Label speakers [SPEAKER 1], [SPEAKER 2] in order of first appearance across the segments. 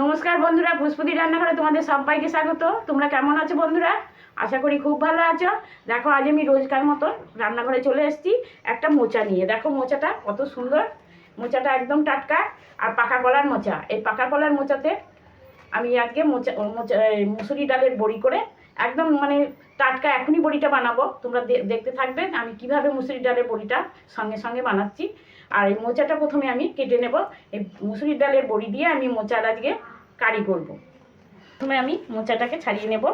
[SPEAKER 1] নমস্কার বন্ধুরা পুষ্পতি রান্নাঘরে তোমাদের সবাইকে স্বাগত। তোমরা কেমন আছো বন্ধুরা? আশা করি খুব ভালো আছো। দেখো, আজ আমি রোজকার মতো রান্নাঘরে চলে এসেছি একটা মোচা নিয়ে। দেখো মোচাটা কত সুন্দর। মোচাটা একদম টাটকা আর পাকা কলার মোচা। এই পাকা কলার মোচাতে আমি আজকে মোচা মোচা মুসুরি ডালের বড়ি করে একদম মানে টাটকা এখনই বড়িটা বানাবো। তোমরা দেখতে থাকবে আমি কীভাবে মুসুরি ডালের বড়িটা সঙ্গে সঙ্গে বানাচ্ছি। আর এই মোচাটা প্রথমে আমি কেটে নেব। এই মুসুরি ডালের বড়ি দিয়ে আমি মোচার আজকে কারি করব। প্রথমে আমি মোচাটাকে ছাড়িয়ে নেব।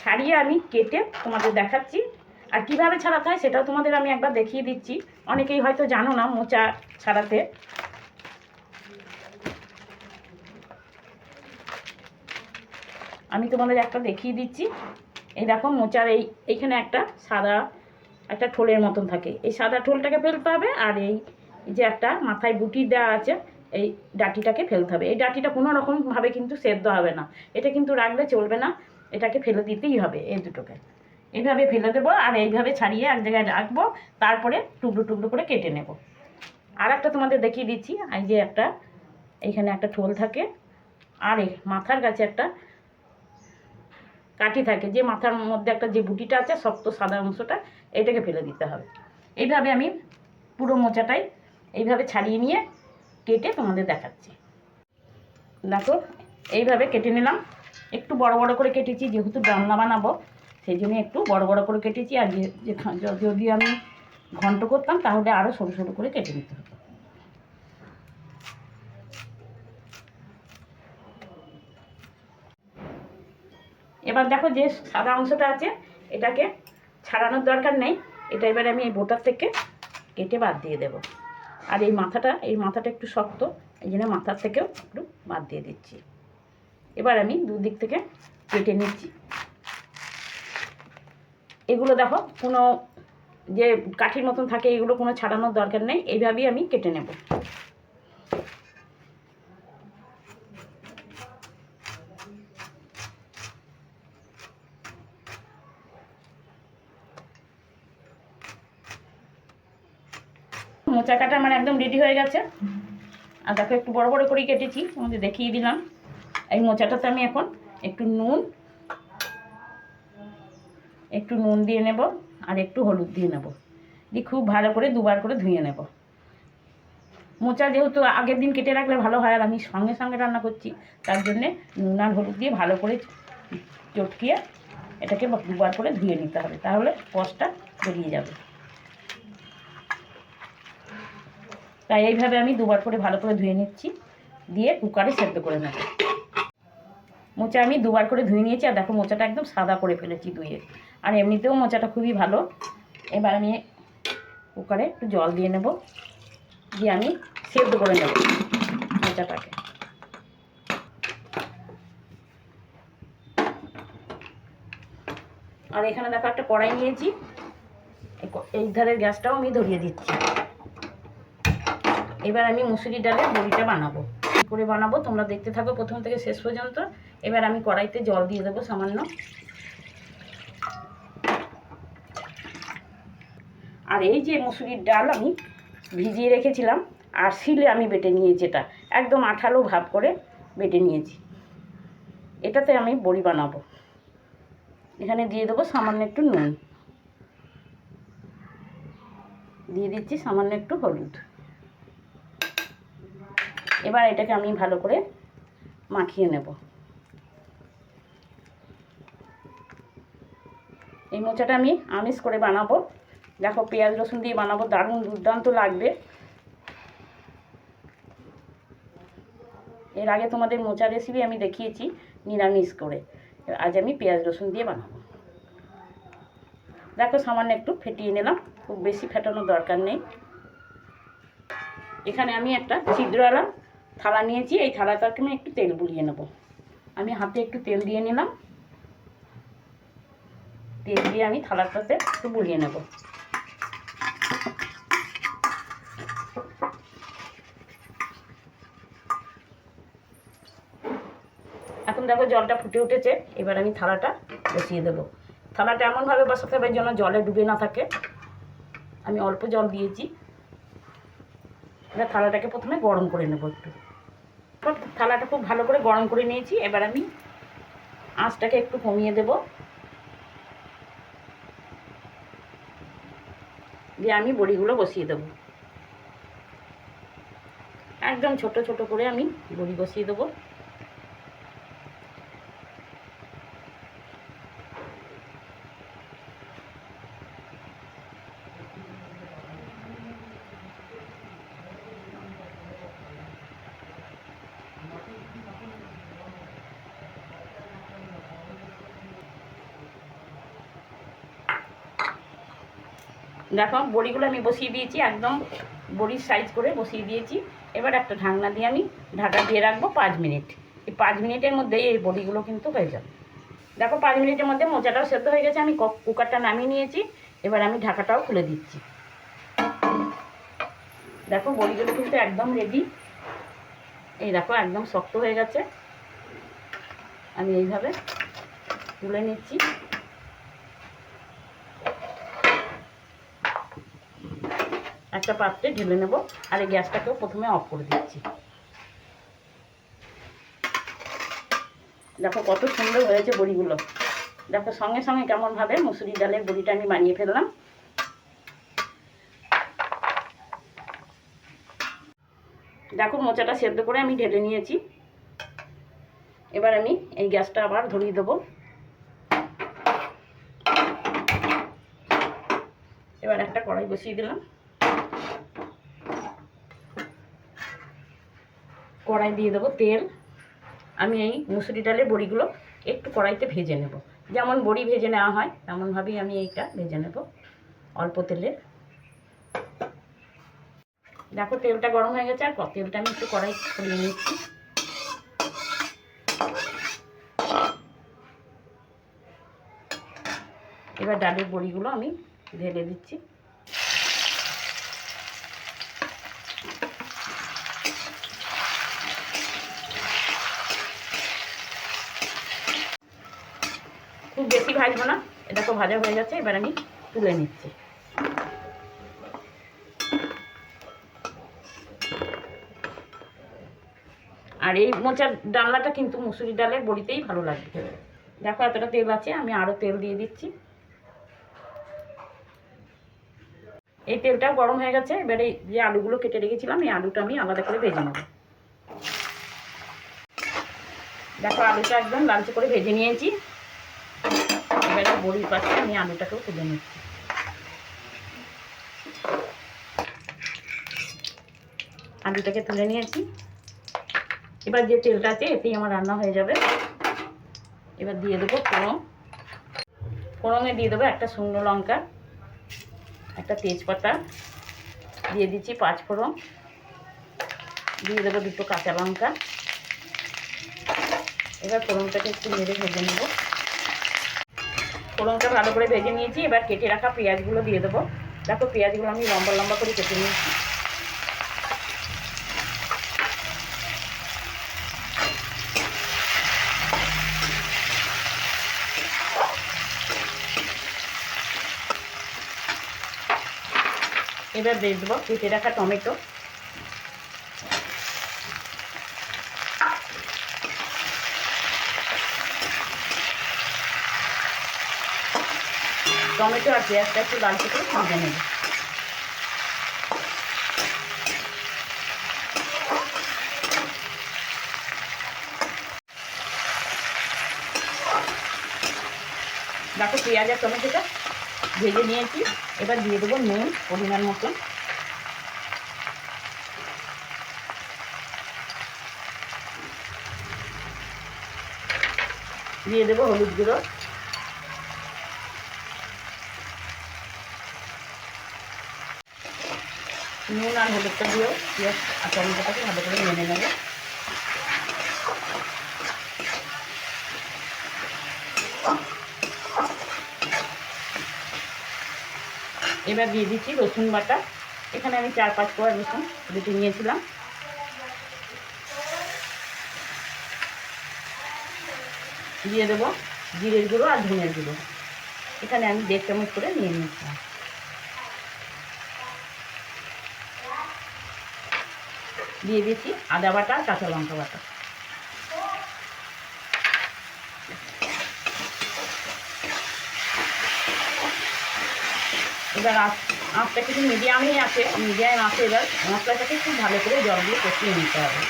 [SPEAKER 1] ছাড়িয়ে আমি কেটে তোমাদের দেখাচ্ছি। আর কীভাবে ছাড়াতে হয় সেটাও তোমাদের আমি একবার দেখিয়ে দিচ্ছি। অনেকেই হয়তো জানো না মোচা ছাড়াতে। আমি তোমাদের একটা দেখিয়ে দিচ্ছি। এই দেখো মোচার এই, এইখানে একটা সাদা, একটা ঠোলের মতন থাকে। এই সাদা ঠোলটাকে ফেলতে হবে আর এই যে একটা মাথায় বুটি দেওয়া আছে এই ডাটিটাকে ফেলতে হবে। এই ডাটিটা কোনো রকমভাবে কিন্তু সেদ্ধ হবে না। এটা কিন্তু রাখলে চলবে না। এটাকে ফেলে দিতেই হবে এই দুটোকে। এইভাবে ফেলে দেবো আর এইভাবে ছাড়িয়ে এক জায়গায় রাখব। তারপরে টুকরো টুকরো করে কেটে নেব। আর একটা তোমাদের দেখিয়ে দিচ্ছি। এই যে একটা এইখানে একটা ঠোল থাকে আর এই মাথার কাছে একটা কাঠি থাকে। যে মাথার মধ্যে একটা যে বুটিটা আছে শক্ত সাদা অংশটা, এটাকে ফেলে দিতে হবে। এইভাবে আমি পুরো মোচাটাই এইভাবে ছাড়িয়ে নিয়ে কেটে তোমাদের দেখাচ্ছি। দেখো, এইভাবে কেটে নিলাম। একটু বড় বড় করে কেটেছি, যেহেতু ডালনা বানাবো, সেই জন্য একটু বড় বড় করে কেটেছি। আর যদি আমি ঘন্ট করতাম, তাহলে আরও সরু সরু করে কেটে নিতে হতো। এবার দেখো যে সাদা অংশটা আছে, এটাকে ছাড়ানোর দরকার নেই। এটা এবার আমি এই বোটার থেকে কেটে বাদ দিয়ে দেব। আর এই মাথাটা এই মাথাটা একটু শক্ত, এই জন্য মাথার থেকেও একটু বাদ দিয়ে দিচ্ছি। এবার আমি দুদিক থেকে কেটে নিচ্ছি। এগুলো দেখো, কোনো যে কাঠির মতন থাকে, এগুলো কোনো ছাড়ানোর দরকার নেই, এইভাবেই আমি কেটে নেব। মোচা কাটা আমার একদম রেডি হয়ে গেছে। আর দেখো, একটু বড় বড় করেই কেটেছি, তোমাদের দেখিয়ে দিলাম। এই মোচাটাতে আমি এখন একটু নুন একটু নুন দিয়ে নেব আর একটু হলুদ দিয়ে নেব। দিয়ে খুব ভালো করে দুবার করে ধুয়ে নেব। মোচা যেহেতু আগের দিন কেটে রাখলে ভালো হয়, আর আমি সঙ্গে সঙ্গে রান্না করছি, তার জন্যে নুন আর হলুদ দিয়ে ভালো করে চটকিয়ে এটাকে দুবার করে ধুয়ে নিতে হবে, তাহলে কষটা বেরিয়ে যাবে। তাই এইভাবে আমি দুবার করে ভালো করে ধুয়ে নিচ্ছি, দিয়ে কুকারে সেদ্ধ করে নেব। মোচা আমি দুবার করে ধুয়ে নিয়েছি, আর দেখো মোচাটা একদম সাদা করে ফেলেছি ধুয়ে। আর এমনিতেও মোচাটা খুবই ভালো। এবার আমি কুকারে একটু জল দিয়ে নেব, দিয়ে আমি সেদ্ধ করে নেব মোচাটাকে। আর এখানে দেখো একটা কড়াই নিয়েছি, এই ধারের গ্যাসটাও আমি ধরিয়ে দিচ্ছি। এবার আমি মুসুরি ডালের বড়িটা বানাবো। কী করে বানাবো? তোমরা দেখতে থাকো প্রথম থেকে শেষ পর্যন্ত। এবার আমি কড়াইতে জল দিয়ে দেবো সামান্য। আর এই যে মুসুরির ডাল আমি ভিজিয়ে রেখেছিলাম, আর শিলে আমি বেটে নিয়েছি এটা। একদম আঠালো ভাব করে বেটে নিয়েছি। এটাতে আমি বড়ি বানাবো। এখানে দিয়ে দেবো সামান্য একটু নুন। দিয়ে দিচ্ছি সামান্য একটু হলুদ। এবার এটাকে আমি ভালো করে মাখিয়ে নেব। এই মোচাটা আমি আমিষ করে বানাবো। দেখো পেঁয়াজ রসুন দিয়ে বানাবো, দারুণ দুর্দান্ত লাগবে। এর আগে তোমাদের মোচা রেসিপি আমি দেখিয়েছি, নিরামিষ করে। আজ আমি পেঁয়াজ রসুন দিয়ে বানাবো। দেখো সামান্য একটু ফেটিয়ে নিলাম, খুব বেশি ফেটানোর দরকার নেই। এখানে আমি একটা ছিদ্রওয়ালা থালা নিয়েছি, এই থালাটাকে আমি একটু তেল বুলিয়ে নেব। আমি হাতে একটু তেল দিয়ে নিলাম। তেল দিয়ে আমি থালাটাতে একটু বুলিয়ে নেব। এখন দেখো জলটা ফুটে উঠেছে, এবার আমি থালাটা বসিয়ে দেবো। থালাটা এমনভাবে বসাতে হবে যেন জলে ডুবে না থাকে। আমি অল্প জল দিয়েছি। এবার থালাটাকে প্রথমে গরম করে নেব একটু। থালাটা খুব ভালো করে গরম করে নিয়েছি। এবার আমি আঁচটাকে একটু কমিয়ে দেব। দিয়ে আমি বড়িগুলো বসিয়ে দেব। একদম ছোট ছোট করে আমি বড়ি বসিয়ে দেবো। দেখো, বড়িগুলো আমি বসিয়ে দিয়েছি, একদম বড়ির সাইজ করে বসিয়ে দিয়েছি। এবার একটা ঢাকনা দিয়ে আমি ঢাকা দিয়ে রাখব পাঁচ মিনিট। এই পাঁচ মিনিটের মধ্যেই এই বড়িগুলো কিন্তু হয়ে যাবে। দেখো, পাঁচ মিনিটের মধ্যে মোচাটাও সেদ্ধ হয়ে গেছে, আমি কুকারটা নামিয়ে নিয়েছি। এবার আমি ঢাকাটাও খুলে দিচ্ছি। দেখো, বড়িগুলো কিন্তু একদম রেডি এই দেখো, একদম শক্ত হয়ে গেছে। আমি এইভাবে তুলে নিচ্ছি। একটা পাত্রে ঢেলে নেব আর এই গ্যাসটাকেও প্রথমে অফ করে দিচ্ছি। দেখো কত সুন্দর হয়েছে বড়িগুলো। দেখো সঙ্গে সঙ্গে কেমনভাবে মুসুরি ডালের বড়িটা আমি বানিয়ে ফেললাম। দেখো মোচাটা সেদ্ধ করে আমি ঢেলে নিয়েছি। এবার আমি এই গ্যাসটা আবার ধরিয়ে দেবো। এবার একটা কড়াই বসিয়ে দিলাম। কড়াই দিয়ে দেবো তেল। আমি এই মুসুরি ডালের বড়িগুলো একটু কড়াইতে ভেজে নেব। যেমন বড়ি ভেজে নেওয়া হয় তেমনভাবেই আমি এইটা ভেজে নেব অল্প তেলে। দেখো তেলটা গরম হয়ে গেছে, আর তেলটা আমি একটু কড়াই ছড়িয়ে নিচ্ছি। এবার ডালের বড়িগুলো আমি ঢেলে দিচ্ছি খুব বেশি ভাজবো না এটা তো ভাজা হয়ে গেছে, এবার আমি তুলে নিচ্ছি। আর এই মোচার ডালনাটা কিন্তু মুসুরি ডালের বড়িতেই ভালো লাগবে। দেখো এতটা তেল আছে, আমি আরও তেল দিয়ে দিচ্ছি। এই তেলটাও গরম হয়ে গেছে, এবারে যে আলুগুলো কেটে রেখেছিলাম, এই আলুটা আমি আলাদা করে ভেজে নেব। দেখো আলুটা একদম লালচে করে ভেজে নিয়েছি। বড়ির পাশে আমি আলুটাকেও তুলে নিচ্ছি। আলুটাকে তুলে নিয়েছি। এবার যে তেলটা আছে এতেই আমার রান্না হয়ে যাবে। এবার দিয়ে দেবো ফোড়ন। ফোড়নে দিয়ে দেবো একটা শুকনো লঙ্কা, একটা তেজপাতা। দিয়ে দিচ্ছি পাঁচ ফোড়ন। দিয়ে দেবো দুটো কাঁচা লঙ্কা। এবার ফোড়নটাকে একটু মেরে ভেজে নেব। ফোড়নটা ভালো করে ভেজে নিয়েছি। এবার কেটে রাখা পেঁয়াজগুলো দিয়ে দেবো। দেখো পেঁয়াজগুলো আমি লম্বা লম্বা করে কেটে নিয়েছি। এবার দিয়ে দেবো, কেটে রাখা টমেটো। টমেটো আর পেঁয়াজটা একটু লালচে করে ভেজে নেব। দেখো পেঁয়াজ আর টমেটোটা ভেজে নিয়েছি। এবার দিয়ে দেবো নুন, পরিমাণ মতন দিয়ে দেবো হলুদ গুঁড়ো। নুন আর হলুদটা দিয়েও পেঁয়াজ আর টমেটোটাকে ভালো করে মেনে নেবে। এবার দিয়ে দিচ্ছি রসুন বাটা। এখানে আমি চার পাঁচ কোয়া রসুন দুটি নিয়েছিলাম। দিয়ে দেবো জিরের গুঁড়ো আর ধনের গুঁড়ো। এখানে আমি দেড় চামচ করে নিয়ে নিয়েছিলাম। দিয়ে দিয়েছি আদা বাটা, কাঁচা লঙ্কা বাটা। এবার আঁচ, আঁচটা কিছু মিডিয়ামই আছে, মিডিয়াম আছে এবার। মশলাটাকে খুব ভালো করে জল দিয়ে কষিয়ে নিতে হবে।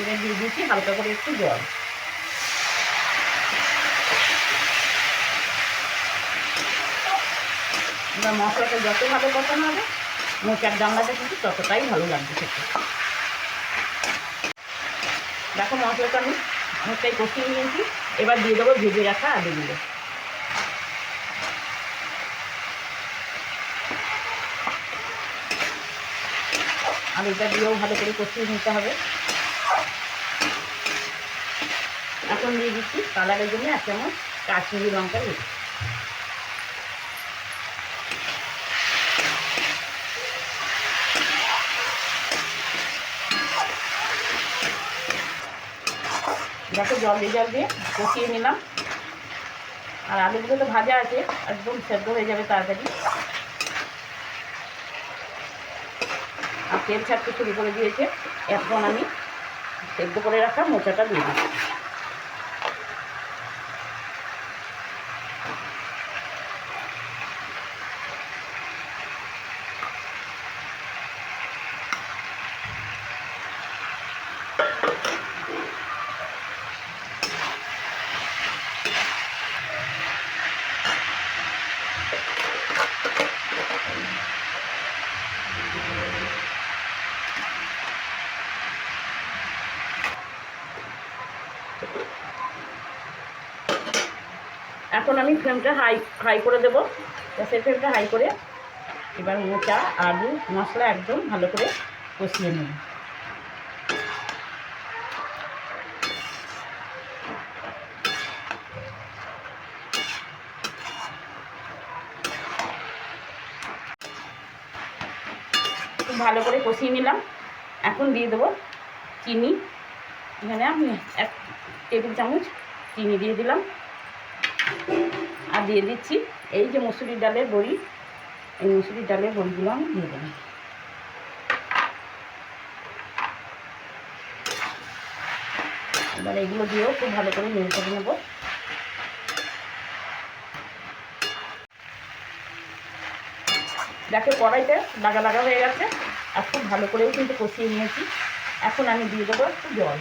[SPEAKER 1] এবার দিয়ে দিয়েছি হালকা করে একটু জল। এবার মশলাটা যত ভালো কষানো হবে মোচার ডালনাটা কিন্তু ততটাই ভালো লাগবে খেতে। দেখো মশলাটা আমি অনেকটাই কষিয়ে নিয়েছি। এবার দিয়ে দেবো ভেজে রাখা আলুগুলো। আলুটা দিয়েও ভালো করে কষিয়ে নিতে হবে। এখন দিয়ে দিচ্ছি কালারের জন্য এক চামচ কাশ্মীরি লঙ্কা দেখো জল দিয়ে জল দিয়ে কষিয়ে নিলাম। আর আলুগুলো তো ভাজা আছে, একদম সেদ্ধ হয়ে যাবে তাড়াতাড়ি। আর তেল ছাড়তে শুরু করে দিয়েছে, এখন আমি সেদ্ধ করে রাখা মোচাটা দিয়ে দিচ্ছি। এখন আমি ফ্লেমটা হাই হাই করে দেবো। গ্যাসের ফ্লেমটা হাই করে এবার মোচা আলু, মশলা একদম ভালো করে কষিয়ে নেব। ভালো করে কষিয়ে নিলাম। এখন দিয়ে দেবো চিনি। এখানে আমি এক টেবিল চামচ চিনি দিয়ে দিলাম। আর দিয়ে দিচ্ছি এই যে মুসুরির ডালের বড়ি, এই মুসুরির ডালের বড়িগুলো আমি দিয়ে দিলাম এবার এগুলো দিয়েও খুব ভালো করে নেড়ে করে নেব। দেখো কড়াইতে লাগা লাগা হয়ে গেছে, আর খুব ভালো করেও কিন্তু কষিয়ে নিয়েছি। এখন আমি দিয়ে দেবো একটু জল।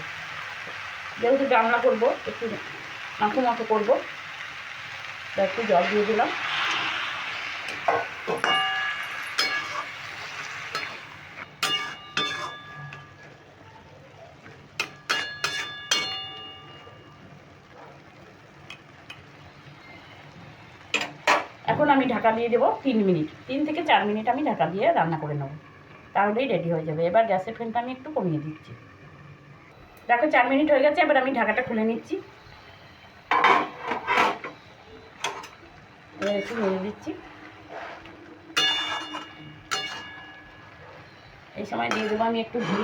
[SPEAKER 1] যেহেতু রান্না করব, একটু মাখো মাখো করব একটু জল দিয়ে দিলাম। এখন আমি ঢাকা দিয়ে দেবো তিন মিনিট। তিন থেকে চার মিনিট আমি ঢাকা দিয়ে রান্না করে নেব। তাহলেই রেডি হয়ে যাবে। এবার গ্যাসের ফ্লেমটা আমি একটু কমিয়ে দিচ্ছি। দেখো, চার মিনিট হয়ে গেছে, এবার আমি ঢাকাটা খুলে নিচ্ছি। একটু দিচ্ছি। এই সময় দিয়ে দেবো আমি একটু ঘি।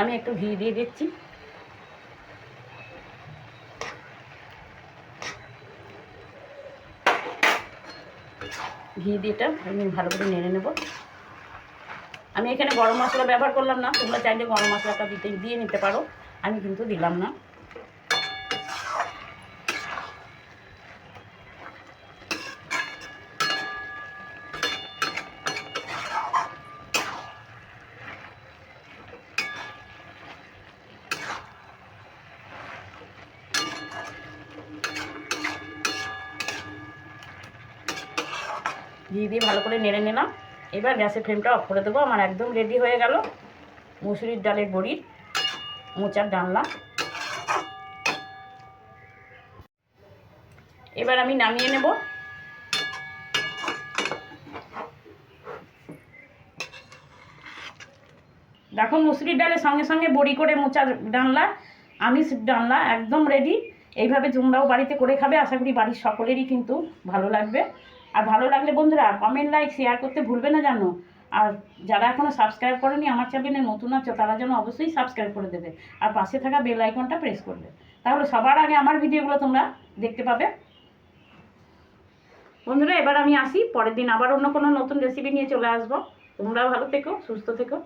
[SPEAKER 1] আমি একটু ঘি দিয়ে দিচ্ছি। ঘি দিয়েটা আমি ভালো করে নেড়ে নেব। আমি এখানে গরম মশলা ব্যবহার করলাম না, তোমরা চাইলে গরম মশলাটা দিতে, দিয়ে নিতে পারো। আমি কিন্তু দিলাম না। ঘি দিয়ে ভালো করে নেড়ে নিলাম। এবার গ্যাসের ফ্লেমটা অফ করে দেবো। আমার একদম রেডি হয়ে গেল মুসুরির ডালের বড়ির মোচার ডালনা। এবার আমি নামিয়ে নেব। দেখো মুসুরির ডালের সঙ্গে সঙ্গে বড়ি করে মোচার ডালনা, আমিষ ডালনা একদম রেডি এইভাবে তোমরাও বাড়িতে করে খাবে। আশা করি বাড়ির সকলেরই কিন্তু ভালো লাগবে। আর ভালো লাগলে বন্ধুরা কমেন্ট লাইক শেয়ার করতে ভুলবে না জানো। আর যারা এখনও সাবস্ক্রাইব করেনি, আমার চ্যানেলে নতুন আছো, তারা যেন অবশ্যই সাবস্ক্রাইব করে দেবে। আর পাশে থাকা বেল আইকনটা প্রেস করবে। তাহলে সবার আগে আমার ভিডিওগুলো তোমরা দেখতে পাবে। বন্ধুরা, এবার আমি আসি। পরের দিন আবার অন্য কোনো নতুন রেসিপি নিয়ে চলে আসব। তোমরাও ভালো থেকো, সুস্থ থেকো।